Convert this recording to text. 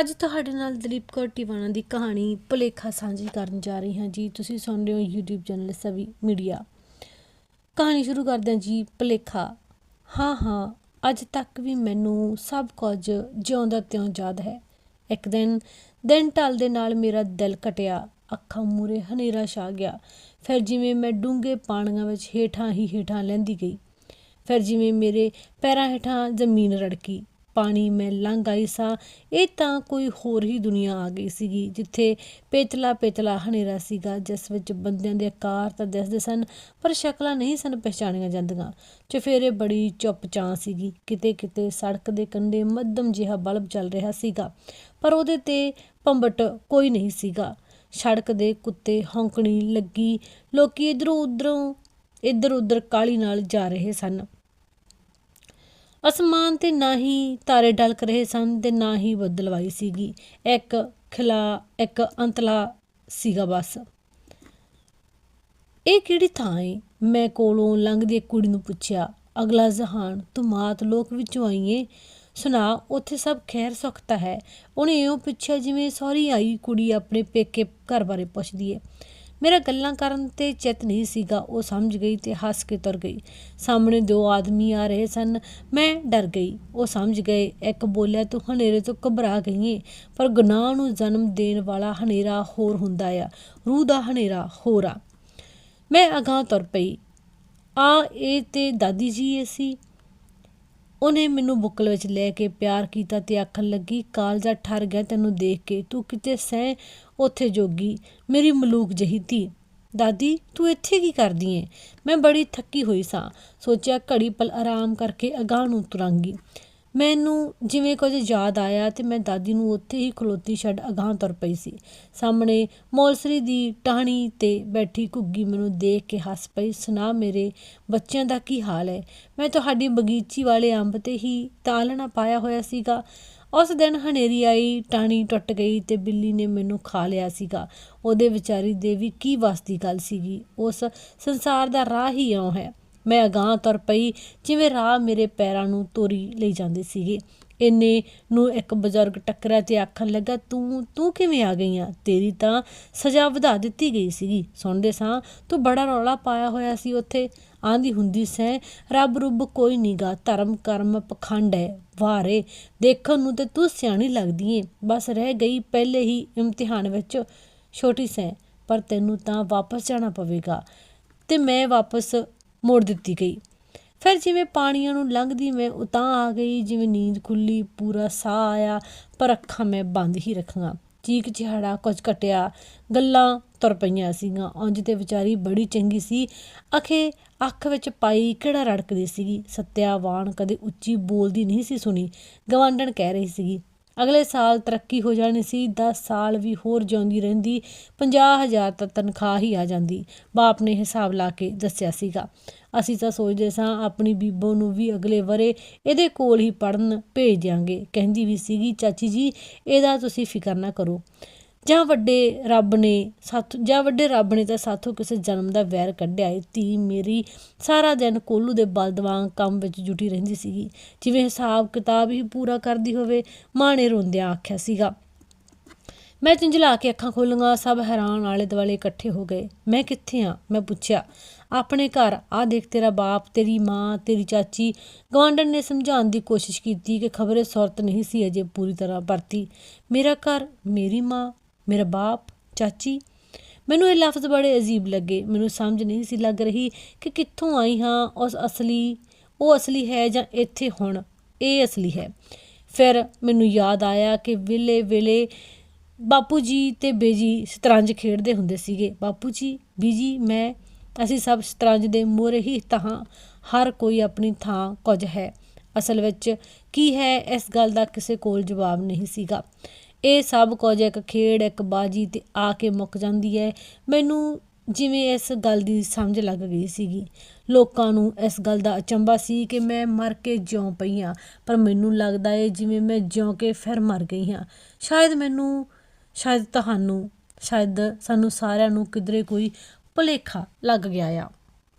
ਅੱਜ ਤੁਹਾਡੇ ਨਾਲ ਦਲੀਪ ਕੌਰ ਟਿਵਾਣਾ ਦੀ ਕਹਾਣੀ ਭੁਲੇਖਾ ਸਾਂਝੀ ਕਰਨ ਜਾ ਰਹੀ ਹਾਂ ਜੀ। ਤੁਸੀਂ ਸੁਣ ਰਹੇ ਹੋ YouTube ਚੈਨਲ ਸਵੀ ਮੀਡੀਆ। ਕਹਾਣੀ ਸ਼ੁਰੂ ਕਰਦੇ ਹਾਂ ਜੀ, ਭੁਲੇਖਾ। ਹਾਂ ਹਾਂ, ਅੱਜ ਤੱਕ ਵੀ ਮੈਨੂੰ ਸਭ ਕੁਝ ਜਿਉਂਦਾ ਤਿਉਂ ਯਾਦ ਹੈ। ਇੱਕ ਦਿਨ ਦਿਨ ਢਲਦੇ ਨਾਲ ਮੇਰਾ ਦਿਲ ਕਟਿਆ, ਅੱਖਾਂ ਮੂਰੇ ਹਨੇਰਾ ਛਾ ਗਿਆ। ਫਿਰ ਜਿਵੇਂ ਮੈਂ ਡੂੰਘੇ ਪਾਣੀਆਂ ਵਿੱਚ ਹੇਠਾਂ ਹੀ ਹੇਠਾਂ ਲੈਂਦੀ ਗਈ। ਫਿਰ ਜਿਵੇਂ ਮੇਰੇ ਪੈਰਾਂ ਹੇਠਾਂ ਜ਼ਮੀਨ ਰੜਕੀ। ਪਾਣੀ ਮੈਂ ਲੰਘ ਆਈ ਸਾਂ। ਇਹ ਤਾਂ ਕੋਈ ਹੋਰ ਹੀ ਦੁਨੀਆ ਆ ਗਈ ਸੀਗੀ, ਜਿੱਥੇ ਪੇਤਲਾ ਪੇਤਲਾ ਹਨੇਰਾ ਸੀਗਾ, ਜਿਸ ਵਿੱਚ ਬੰਦਿਆਂ ਦੇ ਆਕਾਰ ਤਾਂ ਦਿਸਦੇ ਸਨ, ਪਰ ਸ਼ਕਲਾਂ ਨਹੀਂ ਸਨ ਪਛਾਣੀਆਂ ਜਾਂਦੀਆਂ। ਚਫੇਰੇ ਬੜੀ ਚੁੱਪ ਚਾਂ ਸੀਗੀ। ਕਿਤੇ ਕਿਤੇ ਸੜਕ ਦੇ ਕੰਢੇ ਮੱਧਮ ਜਿਹਾ ਬਲਬ ਚੱਲ ਰਿਹਾ ਸੀਗਾ, ਪਰ ਉਹਦੇ ਤੇ ਪੰਬਟ ਕੋਈ ਨਹੀਂ ਸੀਗਾ। ਸੜਕ ਦੇ ਕੁੱਤੇ ਹੌਂਕਣੀ ਲੱਗੀ, ਲੋਕੀ ਇਧਰੋਂ ਉਧਰੋਂ, ਇੱਧਰ ਉੱਧਰ ਕਾਲੀ ਨਾਲ ਜਾ ਰਹੇ ਸਨ। ਅਸਮਾਨ ਤੇ ਨਾ ਹੀ ਤਾਰੇ ਡਲਕ ਰਹੇ ਸਨ ਤੇ ਨਾ ਹੀ ਬੱਦਲਵਾਈ ਸੀਗੀ। ਇੱਕ ਖਿਲਾ, ਇੱਕ ਅੰਤਲਾ ਸੀਗਾ ਬਸ। ਇਹ ਕਿਹੜੀ ਥਾਂ ਏ? ਮੈਂ ਕੋਲੋਂ ਲੰਘਦੀ ਇੱਕ ਕੁੜੀ ਨੂੰ ਪੁੱਛਿਆ, ਅਗਲਾ ਜਹਾਨ ਤੂੰ ਮਾਤ ਲੋਕ ਵਿੱਚੋਂ ਆਈ ਏ? ਸੁਣਾ, ਉੱਥੇ ਸਭ ਖੈਰ ਸੁੱਖ ਹੈ। ਉਹਨੇ ਇਉਂ ਪੁੱਛਿਆ ਜਿਵੇਂ ਸਹੁਰੀ ਆਈ ਕੁੜੀ ਆਪਣੇ ਪੇਕੇ ਘਰ ਬਾਰੇ ਪੁੱਛਦੀ ਏ। ਮੇਰਾ ਗੱਲਾਂ ਕਰਨ ਤੇ ਚਿੱਤ ਨਹੀਂ ਸੀਗਾ, ਉਹ ਸਮਝ ਗਈ ਤੇ ਹੱਸ ਕੇ ਤੁਰ ਗਈ। ਸਾਹਮਣੇ ਦੋ ਆਦਮੀ ਆ ਰਹੇ ਸਨ, ਮੈਂ ਡਰ ਗਈ। ਉਹ ਸਮਝ ਗਏ, ਇੱਕ ਬੋਲਿਆ, ਤੂੰ ਹਨੇਰੇ ਤੋਂ ਘਬਰਾ ਗਈ ਏ, ਪਰ ਗੁਨਾਹ ਨੂੰ ਜਨਮ ਦੇਣ ਵਾਲਾ ਹਨੇਰਾ ਹੋਰ ਹੁੰਦਾ ਆ, ਰੂਹ ਦਾ ਹਨੇਰਾ ਹੋਰ ਆ। ਮੈਂ ਅਗਾਂਹ ਤੁਰ ਪਈ। ਆ, ਇਹ ਤੇ ਦਾਦੀ ਜੀ ਏ ਸੀ। ਉਹਨੇ ਮੈਨੂੰ ਬੁੱਕਲ ਵਿੱਚ ਲੈ ਕੇ ਪਿਆਰ ਕੀਤਾ ਤੇ ਆਖਣ ਲੱਗੀ, ਕਾਲਜਾ ਠਰ ਗਿਆ ਤੈਨੂੰ ਦੇਖ ਕੇ, ਤੂੰ ਕਿਤੇ ਸਹਿ ਉੱਥੇ ਜੋਗੀ, ਮੇਰੀ ਮਲੂਕ ਜਹੀ ਧੀ। ਦਾਦੀ, ਤੂੰ ਇੱਥੇ ਕੀ ਕਰਦੀ ਏ? ਮੈਂ ਬੜੀ ਥੱਕੀ ਹੋਈ ਸਾਂ। ਸੋਚਿਆ ਘੜੀ ਪਲ ਆਰਾਮ ਕਰਕੇ ਅਗਾਂਹ ਨੂੰ ਤੁਰਾਂਗੀ। ਮੈਨੂੰ ਜਿਵੇਂ ਕੁਝ ਯਾਦ ਆਇਆ ਅਤੇ ਮੈਂ ਦਾਦੀ ਨੂੰ ਉੱਥੇ ਹੀ ਖਲੋਤੀ ਛੱਡ ਅਗਾਂਹ ਤੁਰ ਪਈ ਸੀ। ਸਾਹਮਣੇ ਮੌਲਸਰੀ ਦੀ ਟਾਹਣੀ ਤੇ ਬੈਠੀ ਘੁੱਗੀ ਮੈਨੂੰ ਦੇਖ ਕੇ ਹੱਸ ਪਈ, ਸੁਣਾ ਮੇਰੇ ਬੱਚਿਆਂ ਦਾ ਕੀ ਹਾਲ ਹੈ? ਮੈਂ ਤੁਹਾਡੀ ਬਗੀਚੀ ਵਾਲੇ ਅੰਬ ਤੇ ਹੀ ਤਾਲਣਾ ਪਾਇਆ ਹੋਇਆ ਸੀਗਾ। ਉਸ ਦਿਨ ਹਨੇਰੀ ਆਈ, ਟਾਹਣੀ ਟੁੱਟ ਗਈ ਤੇ ਬਿੱਲੀ ਨੇ ਮੈਨੂੰ ਖਾ ਲਿਆ ਸੀਗਾ। ਉਹਦੇ ਵਿਚਾਰੀ ਦੇ ਵੀ ਕੀ ਵਸ ਗੱਲ ਸੀਗੀ? ਉਸ ਸੰਸਾਰ ਦਾ ਰਾਹ ਹੀ ਇਉਂ ਹੈ। ਮੈਂ ਅਗਾਂਹ ਤੁਰ ਪਈ, ਜਿਵੇਂ ਰਾਹ ਮੇਰੇ ਪੈਰਾਂ ਨੂੰ ਤੋਰੀ ਲਈ ਜਾਂਦੇ ਸੀਗੇ। ਇੰਨੇ ਨੂੰ ਇੱਕ ਬਜ਼ੁਰਗ ਟੱਕਰਿਆ ਤੇ ਆਖਣ ਲੱਗਾ, ਤੂੰ ਤੂੰ ਕਿਵੇਂ ਆ ਗਈ ਆ ਤੇਰੀ ਤਾਂ ਸਜ਼ਾ ਵਧਾ ਦਿੱਤੀ ਗਈ ਸੀਗੀ। ਸੁਣਦੇ ਸਾਂ, ਤੂੰ ਬੜਾ ਰੌਲਾ ਪਾਇਆ ਹੋਇਆ ਸੀ ਉੱਥੇ। ਆਂਦੀ ਹੁੰਦੀ ਸੈਂ, ਰੱਬ ਰੁੱਬ ਕੋਈ ਨੀਗਾ ਧਰਮ, ਕਰਮ, ਪਖੰਡ ਹੈ, ਵਾਰੇ ਦੇਖਣ ਨੂੰ ਤੇ ਤੂੰ ਸਿਆਣੀ ਲੱਗਦੀ ਏ। ਬਸ ਰਹਿ ਗਈ ਪਹਿਲੇ ਹੀ ਇਮਤਿਹਾਨ ਵਿੱਚ। ਛੋਟੀ ਸੈਂ, ਪਰ ਤੈਨੂੰ ਤਾਂ ਵਾਪਸ ਜਾਣਾ ਪਵੇਗਾ। ਤੇ ਮੈਂ ਵਾਪਸ ਮੋੜ ਦਿੱਤੀ ਗਈ। ਫਿਰ ਜਿਵੇਂ ਪਾਣੀਆਂ ਨੂੰ ਲੰਘਦੀ ਮੈਂ ਉਤਾਂ ਆ ਗਈ, ਜਿਵੇਂ ਨੀਂਦ ਖੁੱਲੀ, ਪੂਰਾ ਸਾਹ ਆਇਆ, ਪਰ ਅੱਖਾਂ ਮੈਂ ਬੰਦ ਹੀ ਰੱਖੀਆਂ। ਚੀਕ ਚਿਹਾੜਾ ਕੁਝ ਕਟਿਆ ਗੱਲਾਂ ਤੁਰ ਪਈਆਂ ਸੀਗੀਆਂ। ਉਂਝ ਤੇ ਵਿਚਾਰੀ ਬੜੀ ਚੰਗੀ ਸੀ। ਅਖੇ ਅੱਖ ਵਿੱਚ ਪਾਈ ਕਿਹੜਾ ਰੜਕਦੀ ਸੀਗੀ। ਸਤਿਆਵਾਨ ਕਦੇ ਉੱਚੀ ਬੋਲਦੀ ਨਹੀਂ ਸੀ ਸੁਣੀ। ਗਵਾਂਡਣ ਕਹਿ ਰਹੀ ਸੀਗੀ ਅਗਲੇ ਸਾਲ ਤਰੱਕੀ ਹੋ ਜਾਣੀ ਸੀ 10 ਸਾਲ ਵੀ ਹੋਰ ਜਿਉਂਦੀ ਰਹਿੰਦੀ 50000 ਤਾਂ ਤਨਖਾਹ ਹੀ ਆ ਜਾਂਦੀ। ਬਾਪ ਨੇ ਹਿਸਾਬ ਲਾ ਕੇ ਦੱਸਿਆ ਸੀਗਾ। ਅਸੀਂ ਤਾਂ ਸੋਚਦੇ ਸਾਂ, ਆਪਣੀ ਬੀਬੋ ਨੂੰ ਵੀ ਅਗਲੇ ਵਰੇ ਇਹਦੇ ਕੋਲ ਹੀ ਪੜਨ ਭੇਜ ਦਿਆਂਗੇ। ਕਹਿੰਦੀ ਵੀ ਸੀਗੀ, ਚਾਚੀ ਜੀ, ਇਹਦਾ ਤੁਸੀਂ ਫਿਕਰ ਨਾ ਕਰੋ। ਜਾਂ ਵੱਡੇ ਰੱਬ ਨੇ ਸਾਥ, ਜਾਂ ਵੱਡੇ ਰੱਬ ਨੇ ਤਾਂ ਸਾਥੋਂ ਕਿਸੇ ਜਨਮ ਦਾ ਵੈਰ ਕੱਢਿਆ ਏ। ਧੀ ਮੇਰੀ ਸਾਰਾ ਦਿਨ ਕੋਲੂ ਦੇ ਬਲਦ ਵਾਂਗ ਕੰਮ ਵਿੱਚ ਜੁਟੀ ਰਹਿੰਦੀ ਸੀਗੀ। ਜਿਵੇਂ ਹਿਸਾਬ ਕਿਤਾਬ ਹੀ ਪੂਰਾ ਕਰਦੀ ਹੋਵੇ ਮਾਂ ਨੇ ਰੋਂਦਿਆਂ ਆਖਿਆ ਸੀਗਾ। ਮੈਂ ਝੰਜਲਾ ਕੇ ਅੱਖਾਂ ਖੋਲੀਆਂ, ਸਭ ਹੈਰਾਨ ਆਲੇ ਦੁਆਲੇ ਇਕੱਠੇ ਹੋ ਗਏ। ਮੈਂ ਕਿੱਥੇ ਆ? ਮੈਂ ਪੁੱਛਿਆ। ਆਪਣੇ ਘਰ ਆ ਦੇਖ ਤੇਰਾ ਬਾਪ, ਤੇਰੀ ਮਾਂ, ਤੇਰੀ ਚਾਚੀ। ਗਵਾਂਡਨ ਨੇ ਸਮਝਾਉਣ ਦੀ ਕੋਸ਼ਿਸ਼ ਕੀਤੀ ਕਿ ਖਬਰੇ ਸੁਰਤ ਨਹੀਂ ਸੀ ਅਜੇ ਪੂਰੀ ਤਰ੍ਹਾਂ ਵਰਤੀ। ਮੇਰਾ ਘਰ, ਮੇਰੀ ਮਾਂ ਮੇਰਾ ਬਾਪ, ਚਾਚੀ। ਮੈਨੂੰ ਇਹ ਲਫ਼ਜ਼ ਬੜੇ ਅਜੀਬ ਲੱਗੇ। ਮੈਨੂੰ ਸਮਝ ਨਹੀਂ ਸੀ ਲੱਗ ਰਹੀ ਕਿ ਕਿੱਥੋਂ ਆਈ ਹਾਂ, ਉਸ ਅਸਲੀ, ਉਹ ਅਸਲੀ ਹੈ ਜਾਂ ਇੱਥੇ ਹੁਣ ਇਹ ਅਸਲੀ ਹੈ। ਫਿਰ ਮੈਨੂੰ ਯਾਦ ਆਇਆ ਕਿ ਵੇਲੇ ਵੇਲੇ ਬਾਪੂ ਜੀ ਤੇ ਬੇਜੀ ਸ਼ਤਰੰਜ ਖੇਡਦੇ ਹੁੰਦੇ ਸੀਗੇ। ਬਾਪੂ ਜੀ, ਬੀਜੀ, ਮੈਂ, ਅਸੀਂ ਸਭ ਸ਼ਤਰੰਜ ਦੇ ਮੋਹਰੇ ਹੀ ਤਾਂ ਹਰ ਕੋਈ ਆਪਣੀ ਥਾਂ ਕੁਝ ਹੈ। ਅਸਲ ਵਿੱਚ ਕੀ ਹੈ, ਇਸ ਗੱਲ ਦਾ ਕਿਸੇ ਕੋਲ ਜਵਾਬ ਨਹੀਂ ਸੀਗਾ। ਇਹ ਸਭ ਕੁਝ ਇੱਕ ਖੇਡ, ਇੱਕ ਬਾਜੀ ਤੇ ਆ ਕੇ ਮੁੱਕ ਜਾਂਦੀ ਹੈ। ਮੈਨੂੰ ਜਿਵੇਂ ਇਸ ਗੱਲ ਦੀ ਸਮਝ ਲੱਗ ਗਈ ਸੀਗੀ। ਲੋਕਾਂ ਨੂੰ ਇਸ ਗੱਲ ਦਾ ਅਚੰਭਾ ਸੀ ਕਿ ਮੈਂ ਮਰ ਕੇ ਜਿਉਂ ਪਈ ਹਾਂ, ਪਰ ਮੈਨੂੰ ਲੱਗਦਾ ਏ ਜਿਵੇਂ ਮੈਂ ਜਿਉਂ ਕੇ ਫਿਰ ਮਰ ਗਈ ਹਾਂ। ਸ਼ਾਇਦ ਮੈਨੂੰ, ਸ਼ਾਇਦ ਤੁਹਾਨੂੰ, ਸ਼ਾਇਦ ਸਾਨੂੰ ਸਾਰਿਆਂ ਨੂੰ ਕਿਧਰੇ ਕੋਈ ਭੁਲੇਖਾ ਲੱਗ ਗਿਆ ਆ।